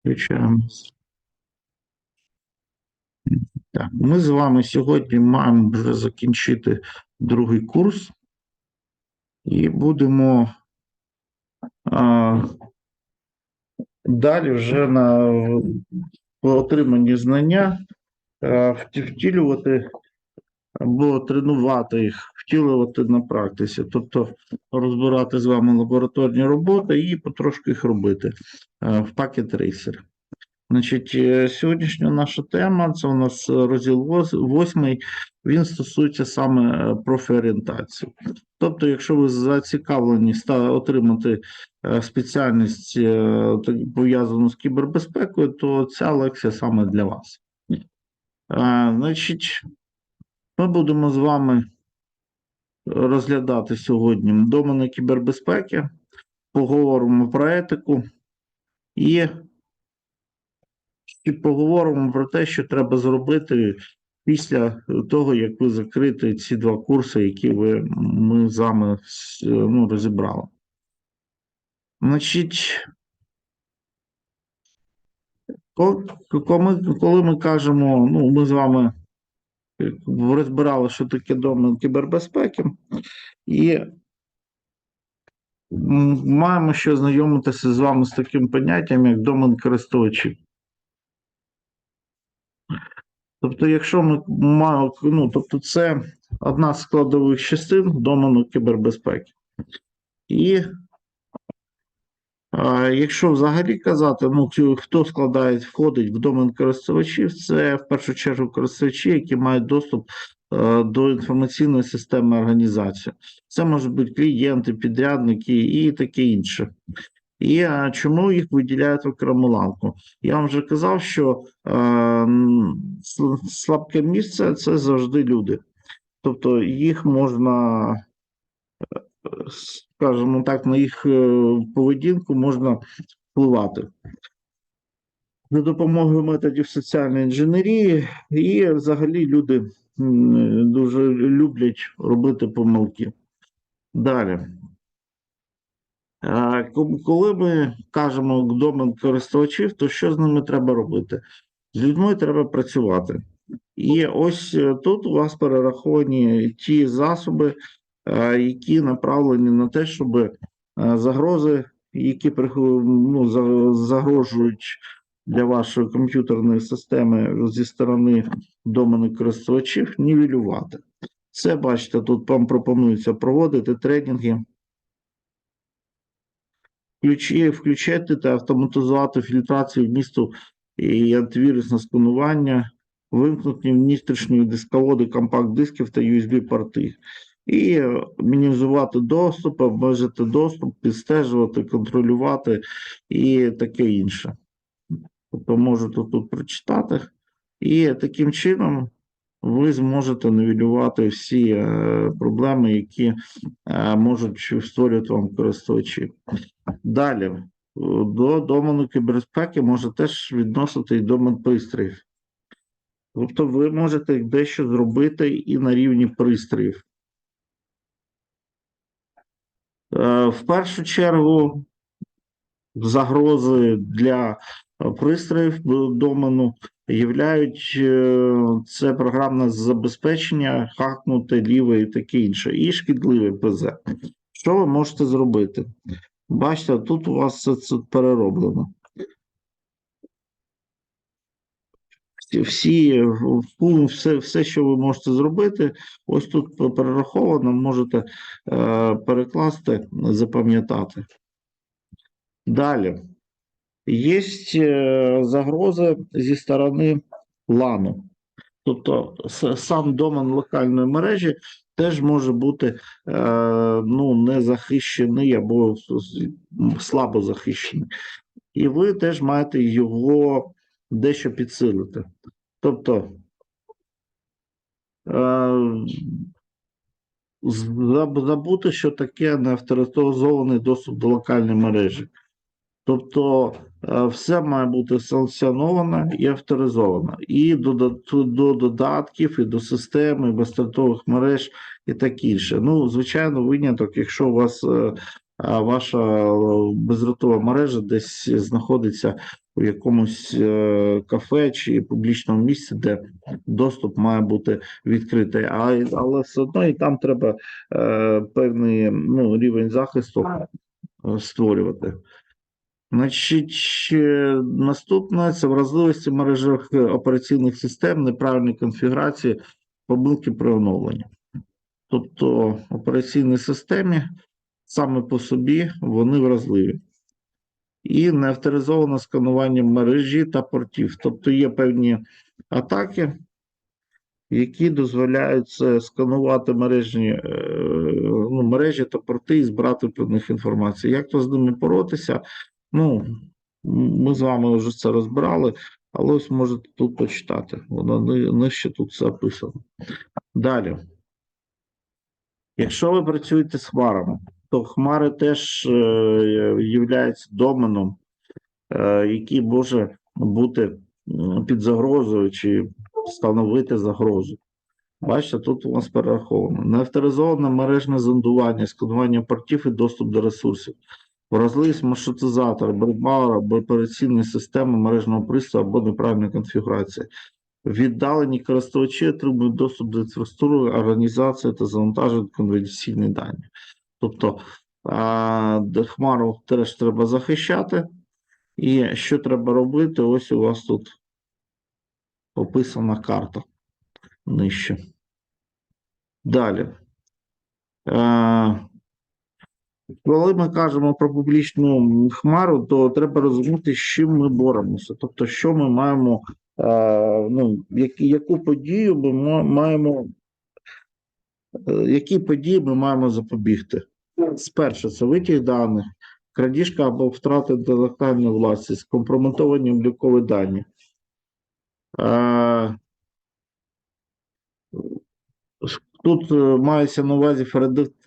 Включаємось. Так, ми з вами сьогодні маємо вже закінчити другий курс і будемо а, далі вже на по отриманні знання а, втілювати або тренувати їх, втілювати на практиці, тобто розбирати з вами лабораторні роботи і потрошки їх робити в пакет рейсер. Значить, е, сьогоднішня наша тема це у нас е, розділ вос- восьмий. Він стосується саме е, профорієнтації. Тобто, якщо ви зацікавлені отримати е, спеціальність е, пов'язану з кібербезпекою, то ця лекція саме для вас. Е, Значить, ми будемо з вами розглядати сьогодні домени кібербезпеки, поговоримо про етику і поговоримо про те, що треба зробити після того, як ви закрите ці два курси, які ви ми з вами ну, розібрали. Значить, коли ми кажемо, ну, ми з вами розбирали, що таке домен кібербезпеки, і маємо ще знайомитися з вами з таким поняттям, як домен користувачів. Тобто, якщо ми маємо, ну, тобто це одна з складових частин домену кібербезпеки. І якщо взагалі казати, ну хто складає, входить в домен користувачів, це в першу чергу користувачі, які мають доступ е, до інформаційної системи організації. Це можуть бути клієнти, підрядники і таке інше. І а, чому їх виділяють в окрему ланку? Я вам вже казав, що е, слабке місце це завжди люди. Тобто їх можна, е, скажімо так, на їх е, поведінку можна впливати. За допомогою методів соціальної інженерії, і взагалі люди дуже люблять робити помилки. Далі. Е, Коли ми кажемо домен користувачів, то що з ними треба робити? З людьми треба працювати. І ось е, тут у вас перераховані ті засоби, які направлені на те, щоб е, загрози, які ну, загрожують для вашої комп'ютерної системи зі сторони домену користувачів, нівелювати. Це бачите, тут вам пропонується проводити тренінги, Ключі, включати та автоматизувати фільтрацію вмісту і антивірусне сканування, вимкнути внутрішні дисководи компакт-дисків та USB-порти. І мінімізувати доступ, обмежити доступ, підстежувати, контролювати і таке інше. Тобто можете тут прочитати. І таким чином ви зможете нівелювати всі е, проблеми, які е, можуть створювати вам користувачі. Далі, до домену кібербезпеки може теж відносити і домен пристроїв. Тобто ви можете дещо зробити і на рівні пристроїв. Е, В першу чергу, загрози для е, пристроїв е, домену являють е, це програмне забезпечення, хакнути ліве і таке інше, і шкідливе ПЗ. Що ви можете зробити? Бачите, тут у вас все це перероблено. Всі- все, все, що ви можете зробити, ось тут перераховано, можете е, перекласти, запам'ятати. Далі. Є е, загрози зі сторони лану. Тобто сам домен локальної мережі теж може бути е, ну, не захищений або слабо захищений. І ви теж маєте його дещо підсилити. Тобто е, забути, що таке неавторизований доступ до локальної мережі. Тобто е, все має бути санкціоновано і авторизовано. І до, до, до додатків, і до системи, і безстартових мереж, і таке інше. Ну, звичайно, виняток, якщо у вас е, ваша бездротова мережа десь знаходиться у якомусь е, кафе чи публічному місці, де доступ має бути відкритий. А, але все одно і там треба е, певний ну, рівень захисту створювати. Значить, наступне це вразливості в мережах операційних систем, неправильні конфігурації, помилки при оновленні. Тобто операційні системи саме по собі вони вразливі. І неавторизоване сканування мережі та портів. Тобто є певні атаки, які дозволяють сканувати мережі, е, ну, мережі та порти і збирати про них інформацію. Як то з ними боротися? Ну, ми з вами вже це розбирали, але ось можете тут почитати. Воно нижче тут все описано. Далі. Якщо ви працюєте з хмарами, то хмари теж е, являються доменом, е, який може бути під загрозою чи становити загрозу. Бачите, тут у нас перераховано. Неавторизоване мережне зондування, сканування портів і доступ до ресурсів. Вразливість маршрутизатора, бредбауера або операційної системи мережного пристрою або неправильна конфігурація. Віддалені користувачі отримують доступ до інфраструктури, організації та завантажують конфіденційні дані. Тобто хмару теж треба захищати. І що треба робити? Ось у вас тут описана карта нижче. Далі. Коли ми кажемо про публічну хмару, то треба розуміти, з чим ми боремося. Тобто, що ми маємо, ну, яку подію ми ма- маємо, е, які події ми маємо запобігти. Спершу це витік даних, крадіжка або втрата інтелектуальної власності, компрометовані облікові дані. Тут е, мається на увазі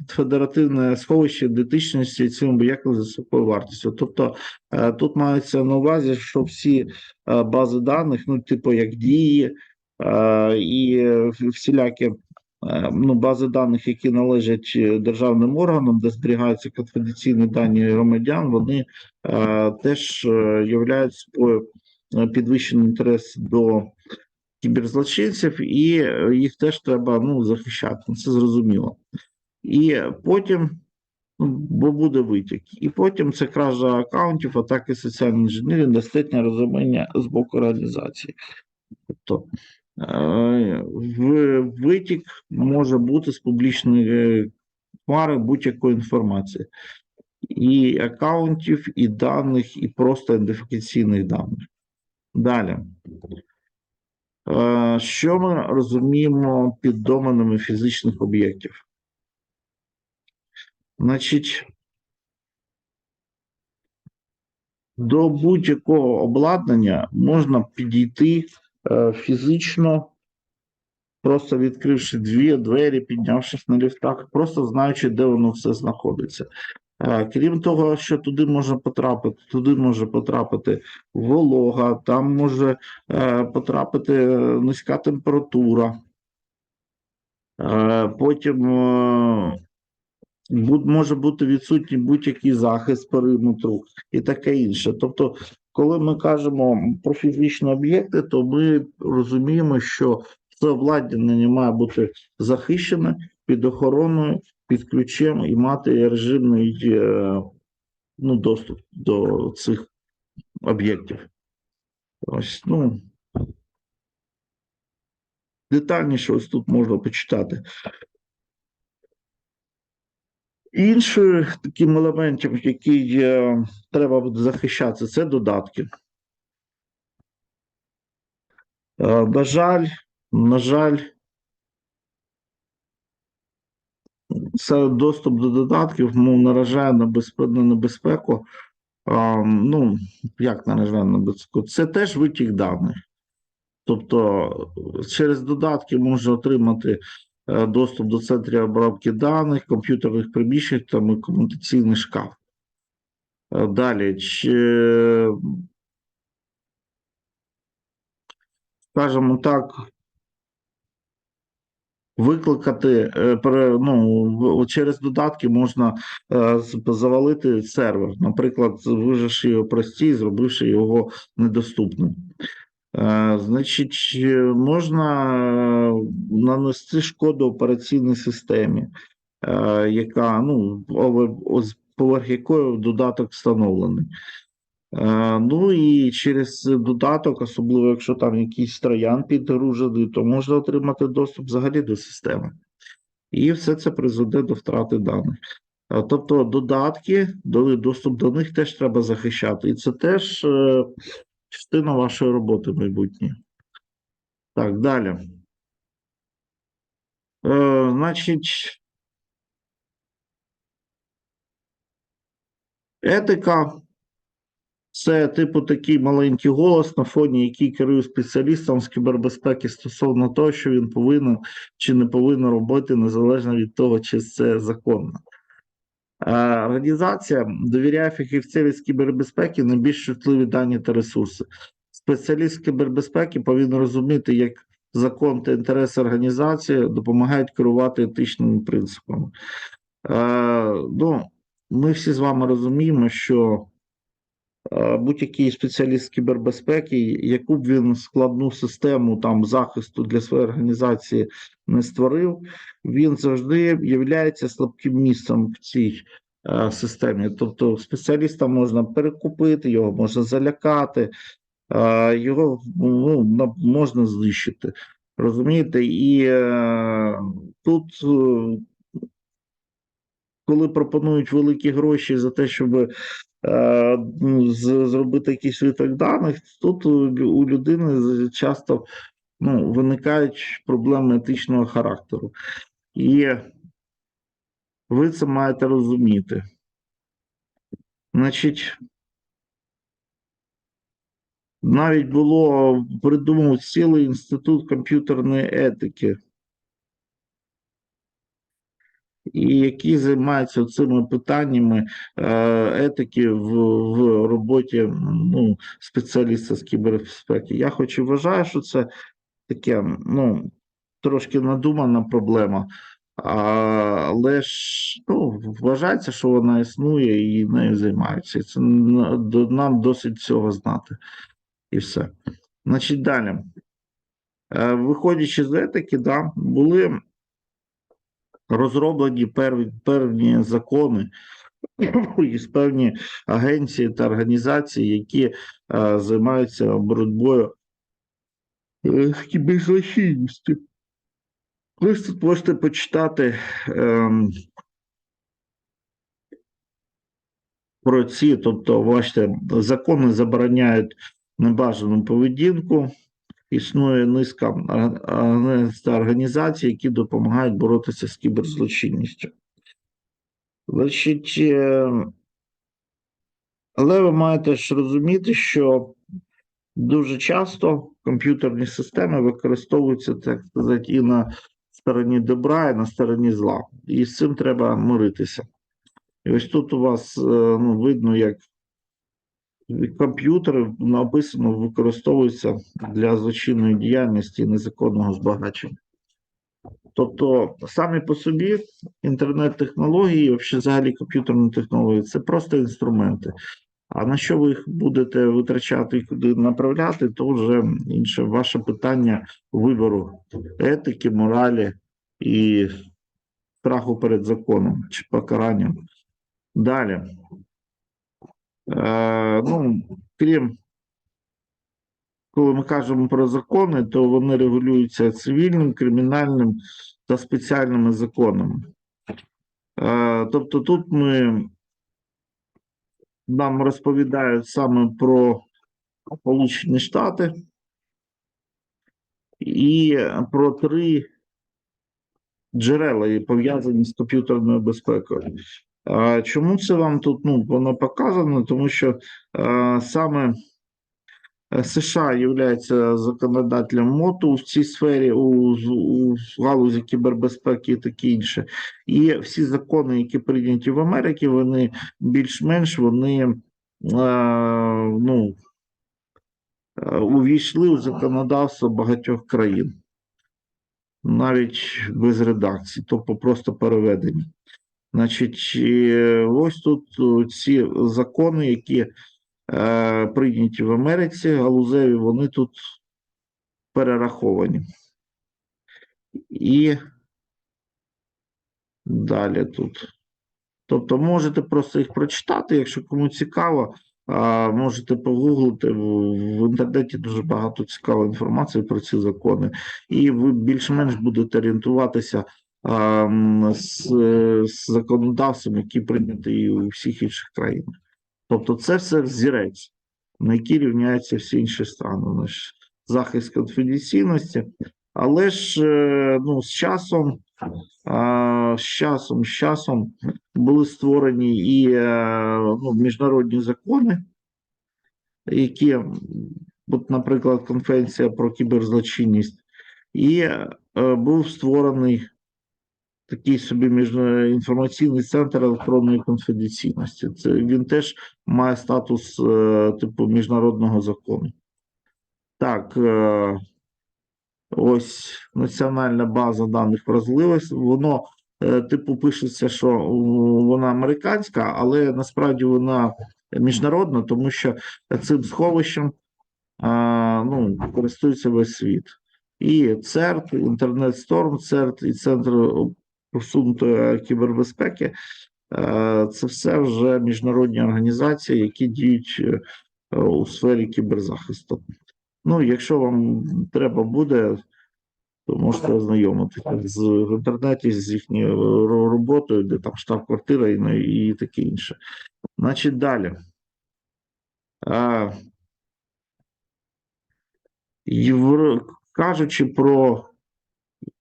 федеративне сховище ідентичності цим об'єктом з високою вартістю. Тобто е, тут мається на увазі, що всі е, бази даних, ну, типу як дії і всілякі ну, бази даних, які належать е, державним органам, де зберігаються конфіденційні дані громадян, вони е, теж е, являють собою е, підвищений інтерес до кіберзлочинців, і е, їх теж треба ну, захищати. Це зрозуміло. І потім ну, бо буде витік. І потім це кража аккаунтів, атаки соціальної інженерії, достатнє розуміння з боку організації. Тобто е, витік може бути з публічної хмари будь-якої інформації. І аккаунтів, і даних, і просто ідентифікаційних даних. Далі. Що ми розуміємо під доменами фізичних об'єктів? Значить, до будь-якого обладнання можна підійти фізично, просто відкривши дві двері, піднявшись на ліфтах, просто знаючи, де воно все знаходиться. Е, Крім того, що туди може потрапити, туди може потрапити волога, там може е, потрапити е, низька температура. Е, Потім е, може бути відсутній будь-який захист периметру і таке інше. Тобто, коли ми кажемо про фізичні об'єкти, то ми розуміємо, що це обладнання має бути захищене під охороною, під ключем і мати режимний е, ну, доступ до цих об'єктів. Ось, ну, детальніше ось тут можна почитати. Іншим таким елементом, який е, треба буде захищати, це додатки. Е, на жаль, на жаль, це доступ до додатків мов наражає на, безпе- на небезпеку. А, ну, як наражає на небезпеку? Це теж витік даних. Тобто через додатки можна отримати е, доступ до центрів обробки даних, комп'ютерних приміщень та комутаційний шкаф. Е, Далі, чи, скажімо так, викликати е, ну, через додатки можна е, завалити сервер, наприклад, виживши його простій, зробивши його недоступним. Е, Значить, е, можна е, нанести шкоду операційній системі, яка ну поверх якої додаток встановлений. Ну і через додаток, особливо якщо там якийсь троян підгружений, то можна отримати доступ взагалі до системи. І все це призведе до втрати даних. Тобто додатки, доступ до них теж треба захищати. І це теж частина вашої роботи майбутньої. Так, далі. Е, Значить, етика це типу такий маленький голос на фоні, який керує спеціалістом з кібербезпеки стосовно того, що він повинен чи не повинен робити, незалежно від того, чи це законно. Е, Організація довіряє фахівцеві з кібербезпеки найбільш чутливі дані та ресурси. Спеціаліст кібербезпеки повинен розуміти, як закон та інтереси організації допомагають керувати етичними принципами. Е, ну, ми всі з вами розуміємо, що будь-який спеціаліст кібербезпеки, яку б він складну систему там захисту для своєї організації не створив, він завжди є слабким місцем в цій е, системі. Тобто спеціаліста можна перекупити, його можна залякати, е, його ну, можна знищити. Розумієте? І е, тут, е, коли пропонують великі гроші за те, щоб е, зробити якийсь виток даних, тут у людини часто ну, виникають проблеми етичного характеру. І ви це маєте розуміти. Значить, навіть було придумав цілий інститут комп'ютерної етики, і який займається цими питаннями е, етики в, в роботі ну, спеціаліста з кібербезпеки. Я хоч і вважаю, що це таке, ну, трошки надумана проблема. Але ж ну, вважається, що вона існує і нею займаються. Це нам досить цього знати. І все. Значить, далі. Е, Виходячи з етики, да, були розроблені пер, певні закони і певні агенції та організації, які е, займаються боротьбою е, з кіберзлочинністю. Ви тут можете почитати ем, про ці, тобто, бачите, закони забороняють небажану поведінку. Існує низка організацій, які допомагають боротися з кіберзлочинністю. Значить, е, але ви маєте ж розуміти, що дуже часто комп'ютерні системи використовуються, так сказати, і на стороні добра, і на стороні зла. І з цим треба миритися. І ось тут у вас е, ну, видно, як комп'ютери написано використовуються для злочинної діяльності незаконного збагачення. Тобто, самі по собі інтернет-технології, взагалі комп'ютерні технології це просто інструменти. А на що ви їх будете витрачати і куди направляти, то вже інше ваше питання вибору етики, моралі і страху перед законом чи покаранням. Далі. Е, ну, крім, коли ми кажемо про закони, то вони регулюються цивільним, кримінальним та спеціальними законами. Е, тобто тут ми нам розповідають саме про Сполучені Штати і про три джерела, пов'язані з комп'ютерною безпекою. Чому це вам тут ну, воно показано? Тому що е, саме е, США є законодателем МОТУ в цій сфері у, у галузі кібербезпеки і таке інше. І всі закони, які прийняті в Америці, вони більш-менш вони е, ну, увійшли у законодавство багатьох країн. навіть без редакції, тобто просто переведені. Значить, е, ось тут ці закони, які е, прийняті в Америці, галузеві, вони тут перераховані. І далі тут. Тобто можете просто їх прочитати, якщо кому цікаво, а, можете погуглити. В, інтернеті дуже багато цікавої інформації про ці закони, і ви більш-менш будете орієнтуватися з, з законодавством, які прийняті у всіх інших країнах. Тобто, це все взірець, на який рівняються всі інші страни. Наш захист конфіденційності, але ж е, ну, з часом, з часом, з часом були створені і е, ну, міжнародні закони, які, от, наприклад, Конвенція про кіберзлочинність, і е, був створений такий собі міжна- інформаційний центр електронної конфіденційності. Це він теж має статус е, типу міжнародного закону. Так, е, ось національна база даних вразливості. Воно е, типу пишеться, що вона американська, але насправді вона міжнародна, тому що цим сховищем ну, користується весь світ. І ЦЕРТ, інтернет Сторм, ЦЕРТ, і Центр просунутої кібербезпеки. е, Це все вже міжнародні організації, які діють е, у сфері кіберзахисту. Ну, якщо вам треба буде, то можете ознайомитися з в інтернеті з їхньою роботою, де там штаб-квартира і, і таке інше. Значить, далі. А, Євро... Кажучи про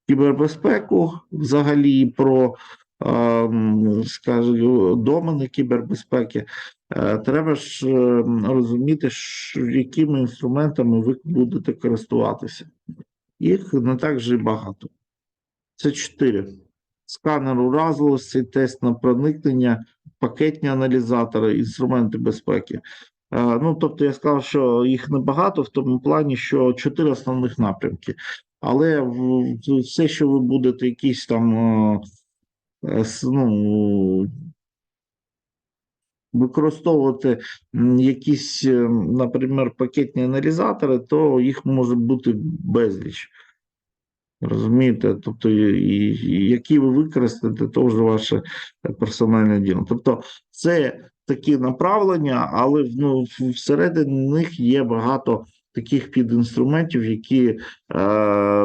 кібербезпеку, взагалі про, ем, скажімо, домени кібербезпеки, е, треба ж е, розуміти, якими інструментами ви будете користуватися. Їх не так же багато. Це чотири: сканер уразливості, тест на проникнення, пакетні аналізатори, інструменти безпеки. Е, Ну, тобто, я сказав, що їх небагато в тому плані, що чотири основних напрямки. Але все, що ви будете якісь там е, е, ну, використовувати якісь, е, наприклад, пакетні аналізатори, то їх може бути безліч. Розумієте? Тобто, і, і які ви використаєте, то вже ваше персональне діло. Тобто, це такі направлення, але ну, всередині них є багато таких підінструментів, які е,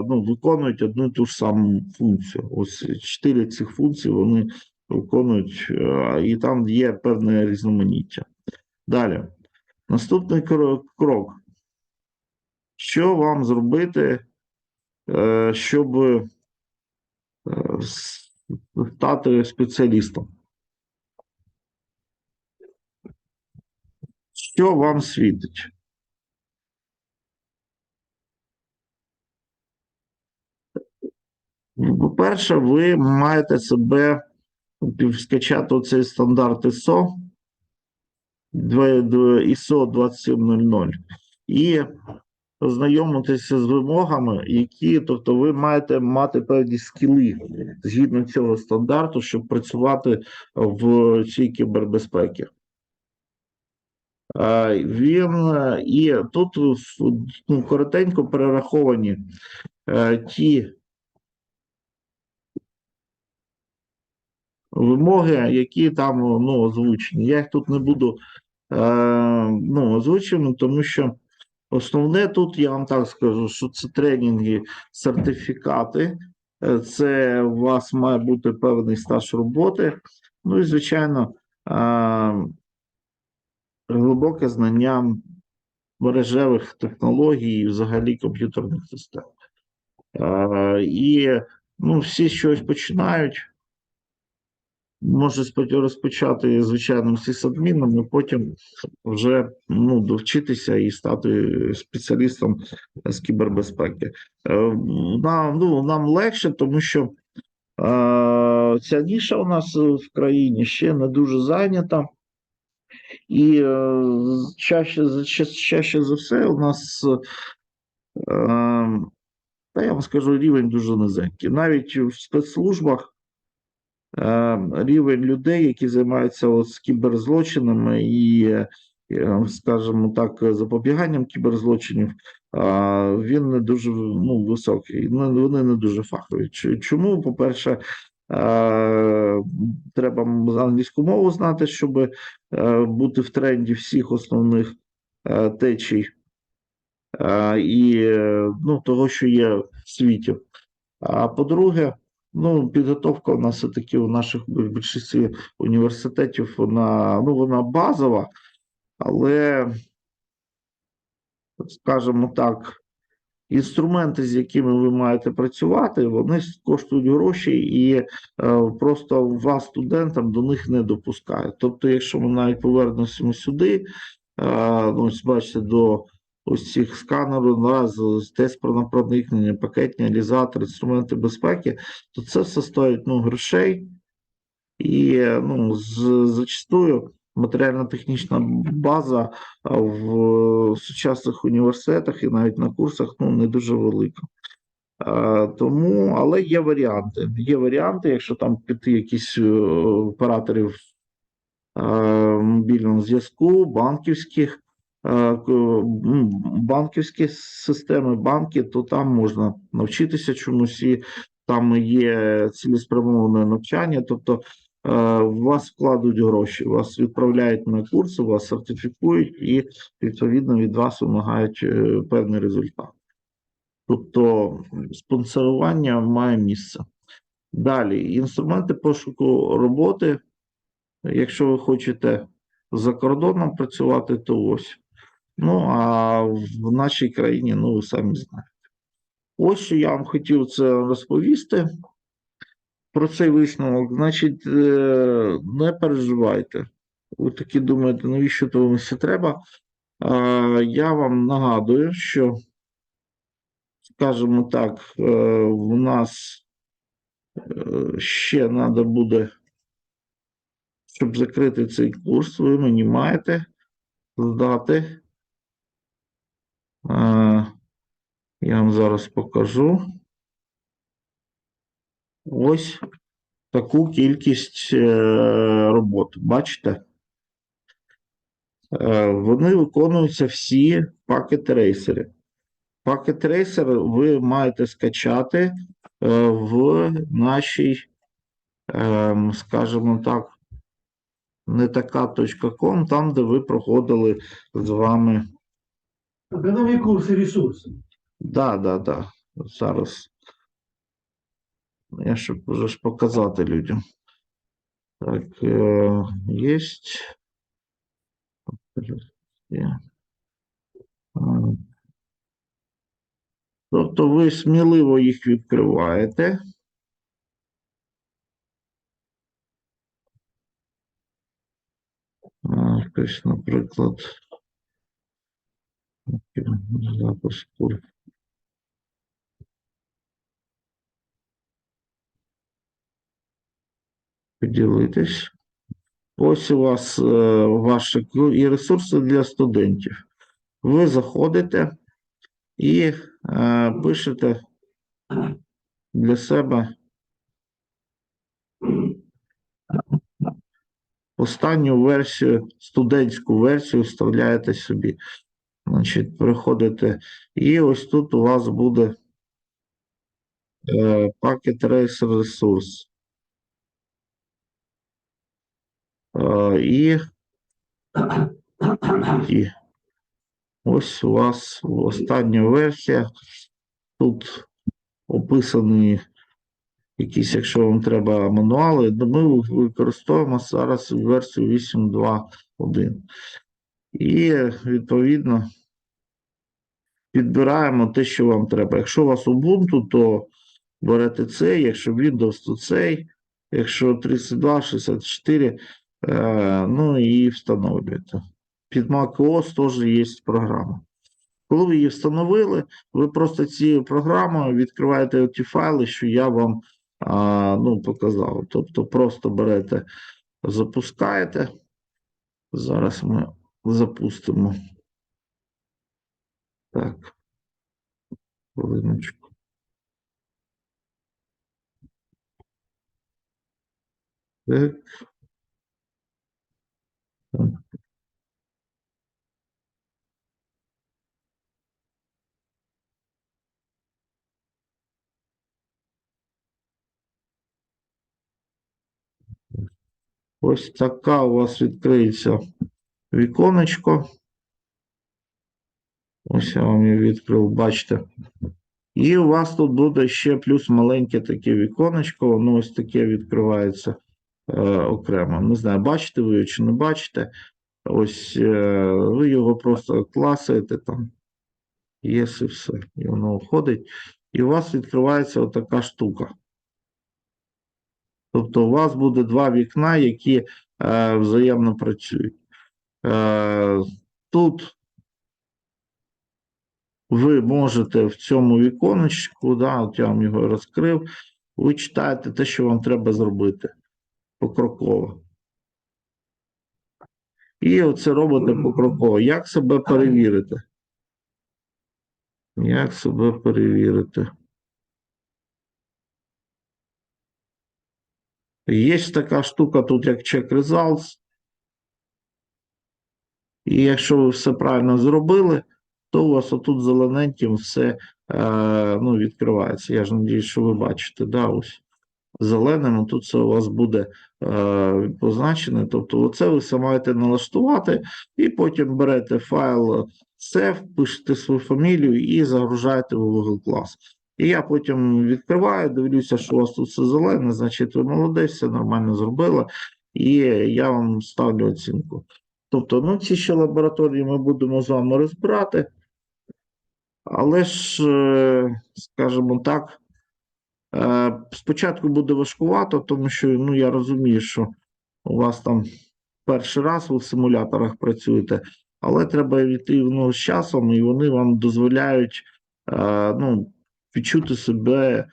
ну, виконують одну і ту ж саму функцію. Ось чотири цих функції вони виконують, е, і там є певне різноманіття. Далі. Наступний кро- крок. Що вам зробити, е, щоб стати спеціалістом? Що вам світить? По-перше, ви маєте себе скачати оцей стандарт ISO, ISO 2700 і ознайомитися з вимогами, які, тобто, ви маєте мати певні скіли згідно цього стандарту, щоб працювати в цій кібербезпеці. Він і тут ну, коротенько перераховані е, ті вимоги, які там ну, озвучені. Я їх тут не буду е, ну, озвучувати, тому що основне тут я вам так скажу, що це тренінги, сертифікати. Е, Це у вас має бути певний стаж роботи. Ну і, звичайно, е, глибоке знання мережевих технологій і взагалі комп'ютерних систем. Е, І ну, всі щось починають. Може розпочати звичайним сисадміном, а потім вже ну, довчитися і стати спеціалістом з кібербезпеки. Е, Нам, ну, нам легше, тому що е, ця ніша у нас в країні ще не дуже зайнята. І е, чаще, чаще за все у нас е, Та я вам скажу, рівень дуже низенький. Навіть в спецслужбах рівень людей, які займаються от з кіберзлочинами і, е, скажімо так, запобіганням кіберзлочинів, він не дуже ну, високий. Ну, Вони не дуже фахові. Чому? По-перше, е, треба англійську мову знати, щоб е, бути в тренді всіх основних е, течій е, і е, ну, того, що є в світі. А по-друге, ну, підготовка у нас все-таки у наших в більшості університетів, вона, ну, вона базова, але, скажімо так, інструменти, з якими ви маєте працювати, вони коштують гроші, і е, просто вас, студентам, до них не допускають. Тобто, якщо ми навіть повернемося сюди, е, ну, бачите, до ось цих сканерів, раз, тест про проникнення, пакетні аналізатори, інструменти безпеки, то це все стоїть ну, грошей. І ну, з, зачастую матеріально-технічна база в сучасних університетах і навіть на курсах ну, не дуже велика. Тому, але є варіанти. Є варіанти, якщо там піти якісь е, операторів мобільного зв'язку, банківських, банківські системи, банки, то там можна навчитися чомусь, і там є цілеспрямоване навчання. Тобто е, вас вкладуть гроші, вас відправляють на курси, вас сертифікують і відповідно від вас вимагають е, певний результат. Тобто спонсорування має місце. Далі, інструменти пошуку роботи. Якщо ви хочете за кордоном працювати, то ось. Ну, а в нашій країні, ну, ви самі знаєте. Ось що я вам хотів це розповісти про цей висновок. Значить, е, не переживайте. Ви такі думаєте, навіщо то вам все треба? Я вам нагадую, що, скажімо так, е, в нас е, ще треба буде, щоб закрити цей курс, ви мені маєте здати. Е, Я вам зараз покажу. Ось таку кількість е, робот. Бачите? Е, Вони виконуються всі пакет-трейсери. Пакет-трейсер ви маєте скачати в нашій, ем, скажімо так, не така.ком, там, де ви проходили з вами. Окремі курси ресурсів. Да, да, да. Зараз. Я щоб вже показати людям. Так, е. Є. Тобто ви сміливо їх відкриваєте. А, Ось, наприклад, запуск курсу. Поділитись. Ось у вас е, ваші і ресурси для студентів. Ви заходите і е, пишете для себе останню версію, студентську версію вставляєте собі. Значить, приходите, і ось тут у вас буде е, Packet Tracer ресурс. Е, і, і ось у вас остання версія. Тут описані якісь, якщо вам треба мануали, ми використовуємо зараз версію 8.2.1. І відповідно підбираємо те, що вам треба. Якщо у вас Ubuntu, то берете цей, якщо Windows, то цей, якщо 32, 64, е, ну і встановлюєте. Під macOS теж є програма. Коли ви її встановили, ви просто цією програмою відкриваєте ті файли, що я вам а, ну, показав. Тобто просто берете, запускаєте. Зараз ми запустимо. Так. Хвилиночку. Так. так. Ось така у вас відкриється віконечко. Ось я вам її відкрив, бачите. І у вас тут буде ще плюс маленьке таке віконечко, воно ось таке відкривається е, окремо. Не знаю, бачите ви його чи не бачите. Ось е, ви його просто класуєте там. Є і все. І воно входить. І у вас відкривається отака штука. Тобто у вас буде два вікна, які е, взаємно працюють. Е, тут ви можете в цьому віконечку, да, от я вам його розкрив, ви читаєте те, що вам треба зробити покроково. І оце робите покроково. Як себе перевірити? Як себе перевірити? Є така штука тут, як check results. І якщо ви все правильно зробили, то у вас отут зелененьким все е, ну, відкривається. Я ж надіюсь, що ви бачите, да, ось зеленим, тут це у вас буде е, позначене. Тобто, оце ви все маєте налаштувати, і потім берете файл save, пишете свою фамілію і загружаєте в Google Class. І я потім відкриваю, дивлюся, що у вас тут все зелене, значить ви молодець, все нормально зробили, і я вам ставлю оцінку. Тобто, ну, ці ще лабораторії ми будемо з вами розбирати. Але ж, е, скажімо так, е, спочатку буде важкувато, тому що ну, я розумію, що у вас там перший раз ви в симуляторах працюєте, але треба йти ну, з часом, і вони вам дозволяють е, ну, відчути себе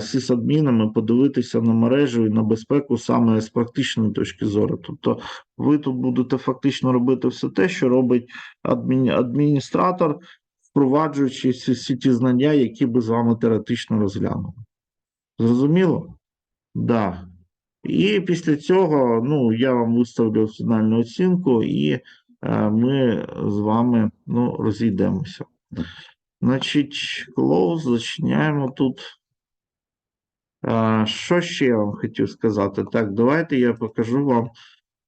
сисадмінами, подивитися на мережу і на безпеку саме з практичної точки зору. Тобто ви тут будете фактично робити все те, що робить адмін... адміністратор, впроваджуючи всі, ті знання, які би з вами теоретично розглянули. Зрозуміло? Да. І після цього ну, я вам виставлю фінальну оцінку, і е, ми з вами ну, розійдемося. Значить, close, зачиняємо тут. А, що ще я вам хотів сказати? Так, давайте я покажу вам.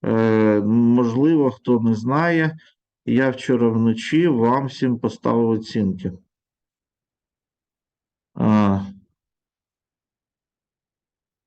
Е, можливо, хто не знає, я вчора вночі вам всім поставив оцінки. А,